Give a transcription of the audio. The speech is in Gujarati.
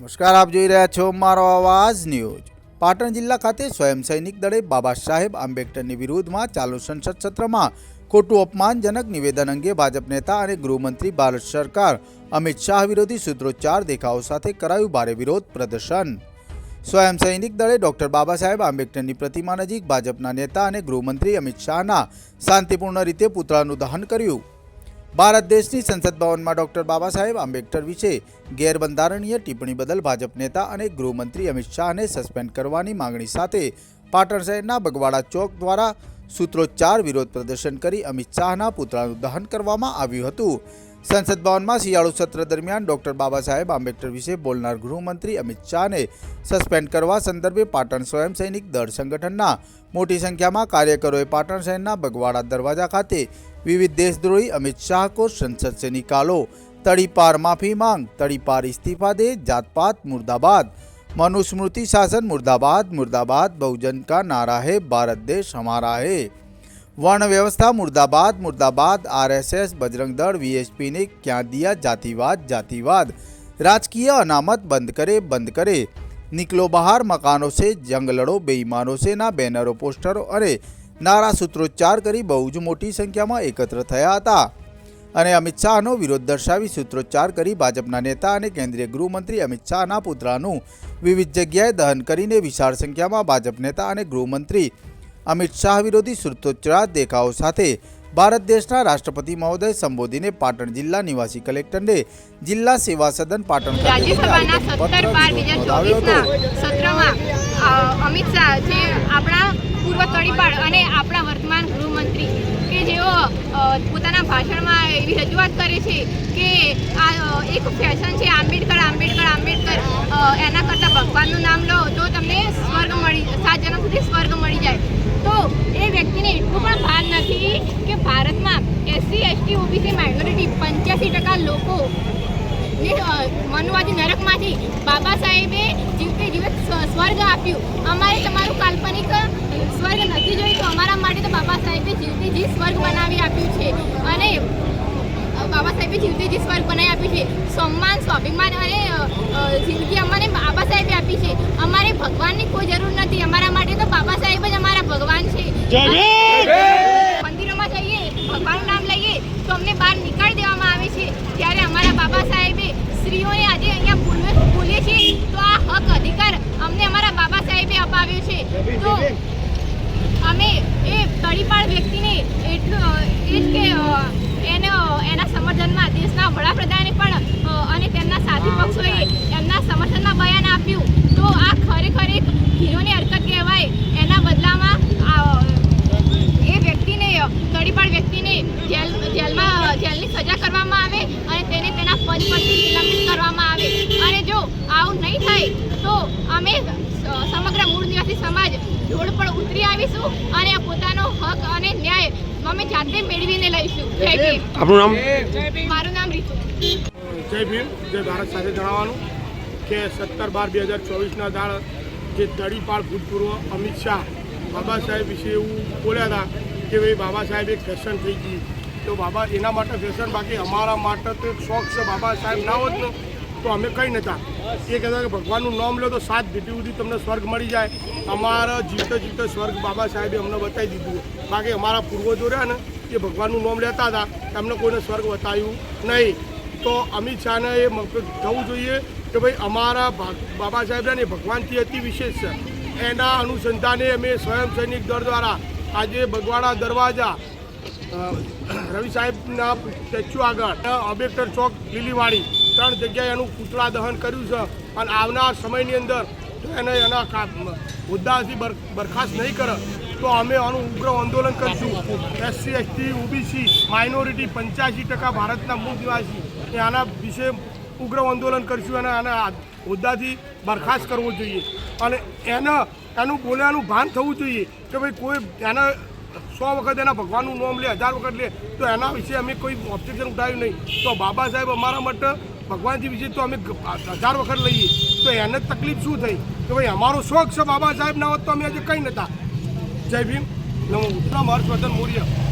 નમસ્કાર, આપ જોઈ રહ્યા છો મારો અવાજ ન્યૂઝ. પાટણ જિલ્લા ખાતે સ્વયં સૈનિક દળે બાબા સાહેબ આંબેડકરની વિરુદ્ધમાં ચાલુ સંસદ સત્રમાં ખોટું અપમાનજનક નિવેદન અંગે ભાજપ નેતા અને ગૃહમંત્રી ભારત સરકાર અમિત શાહ વિરોધી સૂત્રોચ્ચાર દેખાવો સાથે કરાયું ભારે વિરોધ પ્રદર્શન. સ્વયં સૈનિક દળે ડોક્ટર બાબા સાહેબ આંબેડકરની પ્રતિમા નજીક ભાજપના નેતા અને ગૃહમંત્રી અમિત શાહના શાંતિપૂર્ણ રીતે પુતળાનું દહન કર્યું. ભારત દેશની સંસદ ભવનમાં ડોક્ટર બાબા સાહેબ આંબેડકર વિશે ગેરબંધારણીય ટિપ્પણી બદલ ભાજપ નેતા અને ગૃહમંત્રી અમિત શાહને સસ્પેન્ડ કરવાની માંગણી સાથે પાટણ શહેરના બગવાડા ચોક દ્વારા સૂત્રોચ્ચાર વિરોધ પ્રદર્શન કરી અમિત શાહના પુતળાનું દહન કરવામાં આવ્યું હતું. સંસદ ભવનમાં શિયાળુ સત્ર દરમિયાન ડોક્ટર બાબા સાહેબ આંબેડકર વિશે બોલનાર ગૃહમંત્રી અમિત શાહને સસ્પેન્ડ કરવા સંદર્ભે પાટણ સ્વયં સૈનિક દળ સંગઠનના મોટી સંખ્યામાં કાર્યકરોએ પાટણ શહેરના બગવાડા દરવાજા ખાતે વિવિધ દેશદ્રોહી અમિત શાહ को संसद से निकालो तड़ीपार माफी मांग तड़ीपार इस्तीफा दे जात पात मुर्दाबाद मनुस्मृति शासन मुर्दाबाद मुर्दाबाद बहुजन का नारा है भारत देश हमारा है वर्ण व्यवस्था मुर्दाबाद मुर्दाबाद आरएसएस बजरंग दल वीएचपी ने क्या दिया जातिवाद जातिवाद राजकीय अनामत बंद करे बंद करे निकलो बाहर मकानों से जंग लड़ो बेईमानों से ના બેનરો પોસ્ટરો અને નારા સૂત્રોચ્ચાર કરી બહુ જ મોટી સંખ્યામાં એકત્ર થયા હતા અને અમિત શાહનો વિરોધ દર્શાવી સૂત્રોચ્ચાર કરી ભાજપના નેતા અને કેન્દ્રીય ગૃહમંત્રી અમિત શાહના પુતળાનું વિવિધ જગ્યાએ દહન કરીને વિશાળ સંખ્યામાં ભાજપ નેતા અને ગૃહમંત્રી અમિત શાહ વિરોધી સૂત્રોચ્ચાર દેખાવો સાથે ભારત દેશના રાષ્ટ્રપતિ મહોદય સંબોધીને પાટણ જિલ્લા નિવાસી કલેક્ટરને જિલ્લા સેવા સદન પાટણ સત્રમાં અમિત શાહ જે આપણા પૂર્વ તળીપાળ અને આપણા વર્તમાન ગૃહમંત્રી કે જેઓ પોતાના ભાષણમાં એવી રજૂઆત કરે છે કે આ એક ફેશન છે આંબેડકર આંબેડકર આંબેડકર એના કરતાં ભગવાનનું નામ લો તો તમને સ્વર્ગ મળી સાત જન્મ સુધી સ્વર્ગ મળી જાય. એટલું પણ ભાન નથી કે ભારતમાં એસસી એસટી ઓબીસી માઇનોરિટી પંચ્યાસી ટકા લોકો ને અ, મનુવાદી નરકમાંથી બાબા સાહેબે જીવતે જીવત સ્વર્ગ આપ્યું અમારે તમારું કાલ્પનિક સ્વર્ગ નથી જોઈતું અમારા માટે તો બાબા સાહેબે જીવતે જીવ સ્વર્ગ બનાવી આપ્યું છે. અને બાબા સાહેબે જીવતે જીવ સ્વર્ગ બનાવી આપ્યું છે. સન્માન સ્વાભિમાન અને જિંદગી અમને બાબા સાહેબે આપી છે. અમારે ભગવાનની કોઈ જરૂર નથી. અમારા માટે તો બાબા સાહેબ જ અમારા ભગવાન છે મંદિરોમાં જઈએ ભગવાનનું નામ લઈએ તો અમને બહાર નીકાળી દેવામાં આવે છે. ત્યારે અમારા બાબા સાહેબે સ્ત્રીઓને આજે અહીંયા બોલીએ છીએ તો આ હક અધિકાર અમને અમારા બાબા સાહેબે અપાવ્યો છે તો અમે એ તળીપાળ વ્યક્તિને એટલું અ, એ જ કે અ, એને અ, એના સમર્થનમાં દેશના વડાપ્રધાને પણ અ, અને તેમના સાથી પક્ષોએ એમના સમર્થનમાં બયાન આપ્યું તો આ ખરેખર એક હીરોની હરકત કહેવાય એના બદલામાં આ, એ વ્યક્તિને તડીપાડ વ્યક્તિને જેલ જેલમાં જેલની સજા કરવામાં આવે અને તેને તેના પદ પરથી નિલંબિત કરવામાં આવે અને જો આવું નહીં થાય તો અમે સ- સમગ્ર મૂળ નિવાસી સમાજ રોડ પર ઉતરી આવીશું અને પોતાનો હક અને ન્યાય અમે જાતે મેળવીને લઈશું. જય ભીમ. આપણું નામ? મારું નામ રીતુ. જય ભીમ. જય ભારત સાથે જણાવવાનું કે સત્તર બાર બે હજાર ચોવીસના દાળ જે તડીપાળ ભૂતપૂર્વ અમિત શાહ બાબા સાહેબ વિશે એવું બોલ્યા હતા કે ભાઈ બાબા સાહેબ એક ફેશન થઈ ગઈ તો બાબા એના માટે ફેશન બાકી અમારા માટે તો એક શોખ છે. બાબા સાહેબ ના હોત ને તો અમે કંઈ નહોતા. એ કહેતા કે ભગવાનનું નામ લો તો સાત ભેટી સુધી તમને સ્વર્ગ મળી જાય. અમારા જીવતો જીવતો સ્વર્ગ બાબા સાહેબે અમને બતાવી દીધું. બાકી અમારા પૂર્વજો રહ્યા ને, એ ભગવાનનું નામ લેતા હતા. એમને કોઈને સ્વર્ગ બતાવ્યું નહીં. તો અમિત શાહને એ થવું જોઈએ કે ભાઈ અમારા બાબા સાહેબના ભગવાનથી અતિ વિશેષ છે. એના અનુસંધાને અમે સ્વયં સૈનિક દળ દ્વારા આજે બગવાડા દરવાજા રવિ સાહેબના સ્ટેચ્યુ આગળ આંબેડકર ચોક લીલીવાડી. ત્રણ જગ્યાએ એનું પૂતળા દહન કર્યું છે અને આવનાર સમયની અંદર એને એના હોદ્દાથી બરખાસ્ત નહીં કરે તો અમે આનું ઉગ્ર આંદોલન કરીશું. એસસી, એસટી, ઓબીસી, માઇનોરિટી પંચ્યાસી ટકા ભારતના મૂળ નિવાસી. એ આના વિશે ઉગ્ર આંદોલન કરીશું અને આના હોદ્દાથી બરખાસ્ત કરવો જોઈએ. અને એના, એનું બોલવાનું ભાન થવું જોઈએ કે ભાઈ કોઈ એને સો વખત એના ભગવાનનું નામ લે, હજાર વખત લે, તો એના વિશે અમે કોઈ ઓબ્જેક્શન ઉઠાવ્યું નહીં. તો બાબા સાહેબ અમારા માટે ભગવાનજી વિશે તો અમે હજાર વખત લઈએ. તો એને તકલીફ શું થઈ? કે ભાઈ, અમારો શોખ છે બાબા સાહેબ ના હોત તો અમે આજે કંઈ નહોતા. જય ભીમ. નમો બુદ્ધાય. હર્ષવર્ધન મૌર્ય.